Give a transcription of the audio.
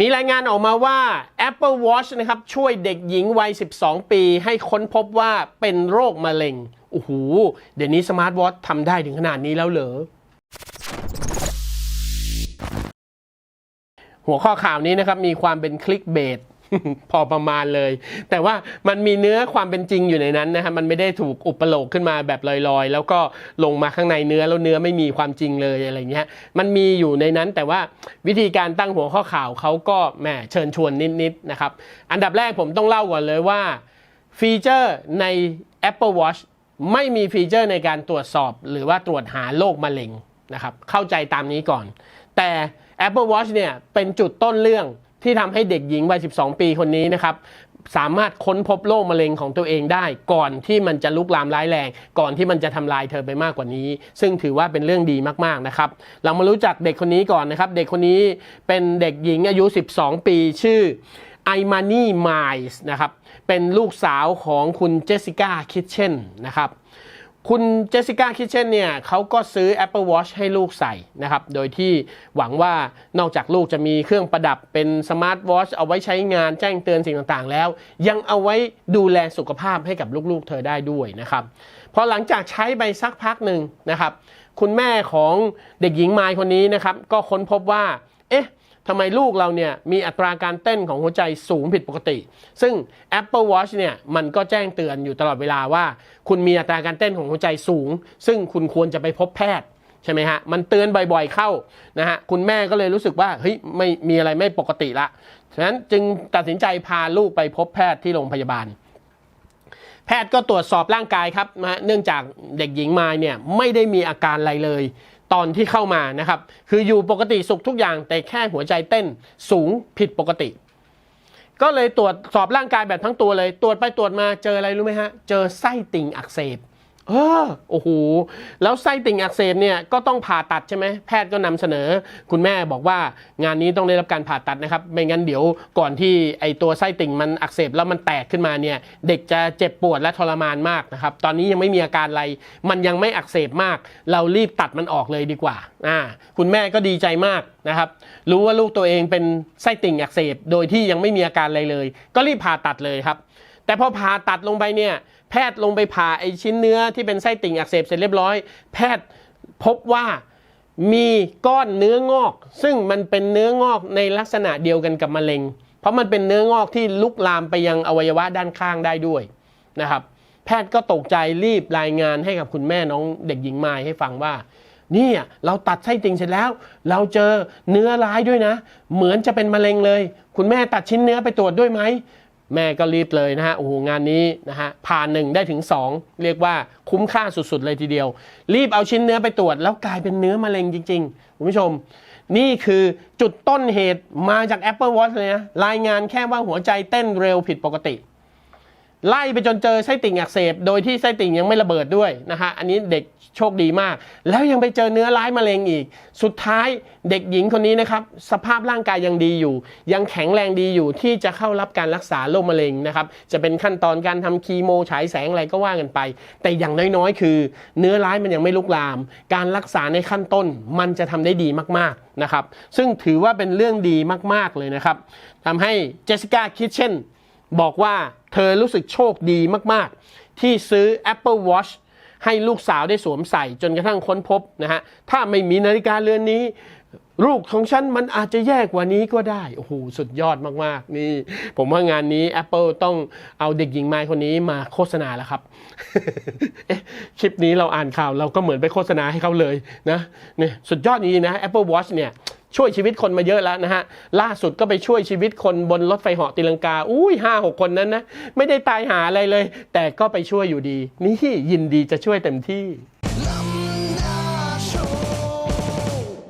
มีรายงานออกมาว่า Apple Watch นะครับ ช่วยเด็กหญิงวัย 12 ปี ให้ค้นพบว่าเป็นโรคมะเร็ง โอ้โห เดี๋ยวนี้สมาร์ทวอททำได้ถึงขนาดนี้แล้วเหรอ หัวข้อข่าวนี้นะครับ มีความเป็นคลิกเบส พอประมาณเลย แต่ว่ามันมีเนื้อความเป็นจริงอยู่ในนั้นนะครับมันไม่ได้ถูกอุปโลกขึ้นมาแบบลอยๆ แล้วก็ลงมาข้างในเนื้อแล้วเนื้อไม่มีความจริงเลยอะไรเงี้ยมันมีอยู่ในนั้นแต่ว่าวิธีการตั้งหัวข้อข่าวเขาก็แหมเชิญชวนนิดๆนะครับอันดับแรกผมต้องเล่าก่อนเลยว่าฟีเจอร์ใน Apple Watch ไม่มีฟีเจอร์ในการตรวจสอบ หรือว่าตรวจหาโรคมะเร็งนะครับเข้าใจตามนี้ก่อน แต่ Apple Watch เนี่ยเป็นจุดต้นเรื่อง ที่ทำให้เด็กหญิงวัย 12 ปีคนนี้นะครับสามารถค้นพบโรคมะเร็งของตัวเองได้ ก่อนที่มันจะลุกลามร้ายแรง ก่อนที่มันจะทำลายเธอไปมากกว่านี้ ซึ่งถือว่าเป็นเรื่องดีมากๆนะครับ เรามารู้จักเด็กคนนี้ก่อนนะครับ เด็กคนนี้เป็นเด็กหญิงอายุ 12 ปีชื่อไอมานี่ไมล์นะครับ เป็นลูกสาวของคุณเจสสิก้าคิทเช่นนะครับ คุณเจสสิก้าคิเช่นเนี่ยเขาก็ซื้อ Apple Watch ให้ลูกใส่นะครับ โดยที่หวังว่านอกจากลูกจะมีเครื่องประดับเป็นสมาร์ทวอชเอาไว้ใช้งานแจ้งเตือนสิ่งต่างๆ แล้ว ยังเอาไว้ดูแลสุขภาพให้กับลูกๆ เธอได้ด้วยนะครับ พอหลังจากใช้ไปสักพักหนึ่งนะครับ คุณแม่ของเด็กหญิงไมล์คนนี้นะครับ ก็ค้นพบว่า เอ๊ะ ทำไมลูกเราเนี่ยมีอัตราการเต้นของหัวใจสูงผิดปกติ ซึ่ง Apple Watch เนี่ยมันก็แจ้งเตือนอยู่ตลอดเวลาว่า คุณมีอัตราการเต้นของหัวใจสูง ซึ่งคุณควรจะไปพบแพทย์ใช่ไหมฮะ มันเตือนบ่อยๆเข้านะฮะ คุณแม่ก็เลยรู้สึกว่าเฮ้ยไม่มีอะไรไม่ปกติละ ฉะนั้นจึงตัดสินใจพาลูกไปพบแพทย์ที่โรงพยาบาล แพทย์ก็ตรวจสอบร่างกายครับนะเนื่องจากเด็กหญิงมายเนี่ยไม่ได้มีอาการอะไรเลย ตอนที่เข้ามานะครับ คืออยู่ปกติสุขทุกอย่างแต่แค่หัวใจเต้นสูงผิดปกติ ก็เลยตรวจสอบร่างกายแบบทั้งตัวเลย ตรวจไปตรวจมาเจออะไรรู้ไหมฮะ เจอไส้ติ่งอักเสบ เออโอ้โหแล้วไส้ติ่งอักเสบเนี่ยก็ต้องผ่าตัดใช่ไหมแพทย์ก็นำเสนอ คุณแม่บอกว่างานนี้ต้องได้รับการผ่าตัดนะครับ ไม่งั้นเดี๋ยวก่อนที่ไอตัวไส้ติ่งมันอักเสบแล้วมันแตกขึ้นมาเนี่ยเด็กจะเจ็บปวดและทรมานมากนะครับ ตอนนี้ยังไม่มีอาการอะไร มันยังไม่อักเสบมาก เรารีบตัดมันออกเลยดีกว่าอ่าคุณแม่ก็ดีใจมากนะครับ รู้ว่าลูกตัวเองเป็นไส้ติ่งอักเสบโดยที่ยังไม่มีอาการอะไรเลย ก็รีบผ่าตัดเลยครับแต่พอผ่าตัดลงไปเนี่ย พทย์ลงไปผ่าไอชิ้นเนื้อที่เป็นไส้ติ่งอักเสบเสร็จเรียบร้อย แพทย์พบว่ามีก้อนเนื้องอก ซึ่งมันเป็นเนื้องอกในลักษณะเดียวกันกับมะเร็ง เพราะมันเป็นเนื้องอกที่ลุกลามไปยังอวัยวะด้านข้างได้ด้วยนะครับ แพทย์ก็ตกใจรีบรายงานให้กับคุณแม่น้องเด็กหญิงไมายให้ฟังว่านี่เราตัดไส้ติ่งเสร็จแล้ว เราเจอเนื้อร้ายด้วยนะ เหมือนจะเป็นมะเร็งเลย คุณแม่ตัดชิ้นเนื้อไปตรวจด้วยไหม แม่ก็รีบเลยนะฮะโอ้โหงานนี้นะฮะผ่านหนึ่งได้ถึง 2 เรียกว่าคุ้มค่าสุดๆเลยทีเดียว รีบเอาชิ้นเนื้อไปตรวจ แล้วกลายเป็นเนื้อมะเร็งจริงๆคุณผู้ชม นี่คือจุดต้นเหตุมาจาก Apple Watch เลยนะรายงานแค่ว่าหัวใจเต้นเร็วผิดปกติ ไล่ไปจนเจอไส้ติ่งอักเสบ โดยที่ไส้ติ่งยังไม่ระเบิดด้วยนะฮะอันนี้เด็กโชคดีมาก แล้วยังไปเจอเนื้อร้ายมะเร็งอีก สุดท้ายเด็กหญิงคนนี้นะครับสภาพร่างกายยังดีอยู่ ยังแข็งแรงดีอยู่ที่จะเข้ารับการรักษาโรคมะเร็งนะครับจะเป็นขั้นตอนการทำคีโมฉายแสงอะไรก็ว่ากันไป แต่อย่างน้อยๆ คือ เนื้อร้ายมันยังไม่ลุกลาม การรักษาในขั้นต้นมันจะทำได้ดีมากๆนะครับซึ่งถือว่าเป็นเรื่องดีมากๆเลยนะครับทำให้เจสสิก้าคิทเช่นบอกว่า เธอรู้สึกโชคดีมากๆ ที่ซื้อ Apple Watch ให้ลูกสาวได้สวมใส่จนกระทั่งค้นพบนะฮะ ถ้าไม่มีนาฬิกาเรือนนี้ ลูกของฉันมันอาจจะแย่กว่านี้ก็ได้ โอ้โห สุดยอดมาก ๆ นี่ ผมว่างานนี้ Apple ต้องเอาเด็กหญิงไม้คนนี้มาโฆษณาแล้วครับ เอ๊ะ คลิปนี้เราอ่านข่าวเราก็เหมือนไปโฆษณาให้เขาเลยนะเนี่ยสุดยอดจริงๆนะ Apple Watch เนี่ย ช่วยชีวิตคนมาเยอะแล้วนะฮะ ล่าสุดก็ไปช่วยชีวิตคนบนรถไฟเหาะตีลังกา อุ้ยห้าหกคนนั้นนะ ไม่ได้ตายหาอะไรเลย แต่ก็ไปช่วยอยู่ดี นี่ยินดีจะช่วยเต็มที่